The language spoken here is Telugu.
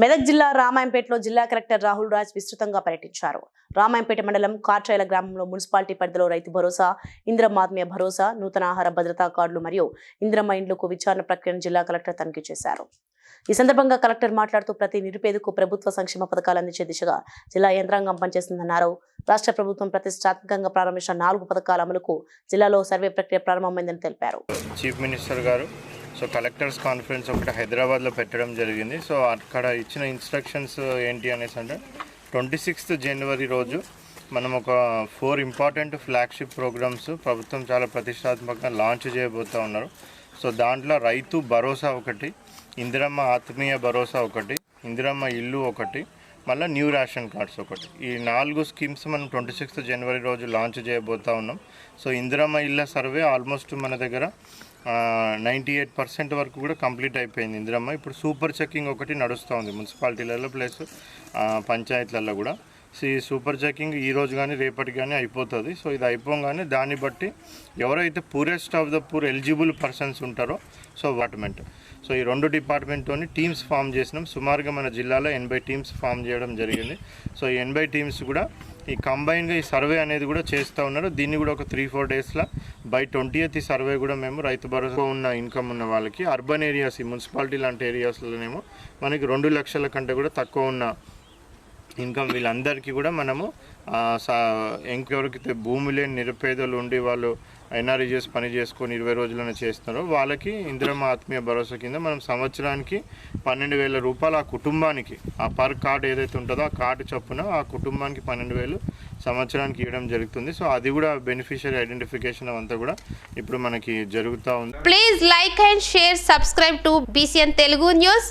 మెదక్ జిల్లా రామాయంపేటలో జిల్లా కలెక్టర్ రాహుల్ రాజ్ విస్తృతంగా పర్యటించారు. రామాయంపేట మండలం కార్చాయల గ్రామంలో మున్సిపాలిటీ పరిధిలో రైతు భరోసా ఇంద్రమాత్మీయ భరోసా నూతన ఆహార భద్రతా కార్డులు మరియు ఇంద్రమ్మ ఇండ్లకు విచారణ ప్రక్రియను జిల్లా కలెక్టర్ తనిఖీ చేశారు. ఈ సందర్భంగా కలెక్టర్ మాట్లాడుతూ ప్రతి నిరుపేదకు ప్రభుత్వ సంక్షేమ పథకాలు అందించే దిశగా జిల్లా యంత్రాంగం పనిచేస్తుందన్నారు. రాష్ట్ర ప్రభుత్వం ప్రతిష్టాత్మకంగా ప్రారంభించిన నాలుగు పథకాల అమలుకు జిల్లాలో సర్వే ప్రక్రియ ప్రారంభమైందని తెలిపారు. చీఫ్ మినిస్టర్ గారు సో కలెక్టర్స్ కాన్ఫరెన్స్ ఒకటి హైదరాబాద్లో పెట్టడం జరిగింది. సో అక్కడ ఇచ్చిన ఇన్స్ట్రక్షన్స్ ఏంటి అనేసి అంటే ట్వంటీ సిక్స్త్ జనవరి రోజు మనం ఒక ఫోర్ ఇంపార్టెంట్ ఫ్లాగ్షిప్ ప్రోగ్రామ్స్ ప్రభుత్వం చాలా ప్రతిష్టాత్మకంగా లాంచ్ చేయబోతూ ఉన్నారు. సో దాంట్లో రైతు భరోసా ఒకటి ఇందిరమ్మ ఆత్మీయ భరోసా ఒకటి ఇందిరమ్మ ఇల్లు ఒకటి మళ్ళీ న్యూ రేషన్ కార్డ్స్ ఒకటి. ఈ నాలుగు స్కీమ్స్ మనం ట్వంటీ సిక్స్త్ జనవరి రోజు లాంచ్ చేయబోతా ఉన్నాం. సో ఇందిరమ్మ ఇళ్ళ సర్వే ఆల్మోస్ట్ మన దగ్గర నైంటీ ఎయిట్ పర్సెంట్ వరకు కూడా కంప్లీట్ అయిపోయింది ఇందిరమ్మ. ఇప్పుడు సూపర్ చెక్కింగ్ ఒకటి నడుస్తూ ఉంది మున్సిపాలిటీలలో ప్లస్ పంచాయతీలలో కూడా. సో ఈ సూపర్ చెకింగ్ ఈ రోజు కానీ రేపటి కానీ అయిపోతుంది. సో ఇది అయిపోగానే దాన్ని బట్టి ఎవరైతే purest of the poor eligible persons ఉంటారో సో అపార్ట్మెంట్ సో ఈ రెండు డిపార్ట్మెంట్తోని టీమ్స్ ఫామ్ చేసినాం. సుమారుగా మన జిల్లాలో ఎనభై టీమ్స్ ఫామ్ చేయడం జరిగింది. సో ఈ ఎనభై టీమ్స్ కూడా ఈ కంబైన్గా ఈ సర్వే అనేది కూడా చేస్తూ ఉన్నారు. దీన్ని కూడా ఒక త్రీ ఫోర్ డేస్లో బై ట్వంటీ ఈ సర్వే కూడా మేము రైతు భరోసా ఉన్న ఇన్కమ్ ఉన్న వాళ్ళకి అర్బన్ ఏరియాస్ ఈ మున్సిపాలిటీ లాంటి ఏరియాస్లోనేమో మనకి రెండు లక్షల కంటే కూడా తక్కువ ఉన్న ఇన్కమ్ వీళ్ళందరికీ కూడా మనము సా ఇంకెవరికైతే భూమి లేని నిరుపేదలు ఉండి వాళ్ళు ఎన్ఆర్ఈజెస్ పని చేసుకొని ఇరవై రోజులను చేస్తున్నారో వాళ్ళకి ఇందిరమ్మ ఆత్మీయ భరోసా కింద మనం సంవత్సరానికి పన్నెండు వేల రూపాయలు ఆ కుటుంబానికి ఆ పర్ కార్డు ఏదైతే ఉంటుందో ఆ కార్డు చొప్పున ఆ కుటుంబానికి పన్నెండు వేలు సంవత్సరానికి ఇవ్వడం జరుగుతుంది. సో అది కూడా బెనిఫిషియరీ ఐడెంటిఫికేషన్ అంతా కూడా ఇప్పుడు మనకి జరుగుతూ ఉంది. Please like and share subscribe to BCN Telugu news